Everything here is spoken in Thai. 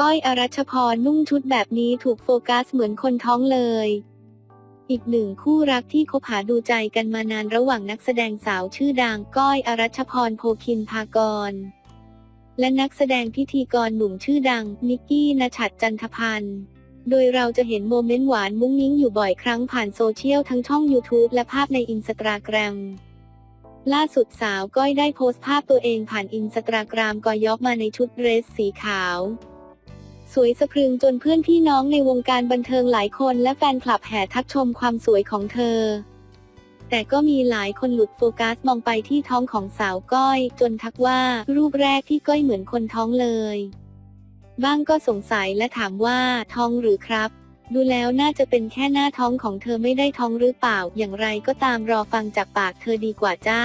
ก้อยอรัชพรนุ่งชุดแบบนี้ถูกโฟกัสเหมือนคนท้องเลย อีกหนึ่งคู่รักที่คบหาดูใจกันมานานระหว่างนักแสดงสาวชื่อดังก้อยอรัชพรโพคินพากร และนักแสดงพิธีกรหนุ่มชื่อดัง นิกกี้นชัดจันทพันธ์โดยเราจะเห็นโมเมนต์หวานมุ้งมิ้งอยู่บ่อยครั้งผ่านโซเชียลทั้งช่อง YouTube และภาพในอินสตาแกรม ล่าสุดสาวก้อยได้โพสต์ภาพตัวเองผ่านอินสตาแกรมกอยอกมาในชุดเดรสสีขาว สวยสะพรึงจนเพื่อนพี่น้องในวงการบันเทิงหลายคนและแฟนคลับแห่ทักชมความสวยของเธอ แต่ก็มีหลายคนหลุดโฟกัสมองไปที่ท้องของสาวก้อย จนทักว่ารูปแรกที่ก้อยเหมือนคนท้องเลย บ้างก็สงสัยและถามว่าท้องหรือครับ ดูแล้วน่าจะเป็นแค่หน้าท้องของเธอไม่ได้ท้องหรือเปล่า อย่างไรก็ตามรอฟังจากปากเธอดีกว่าจ้า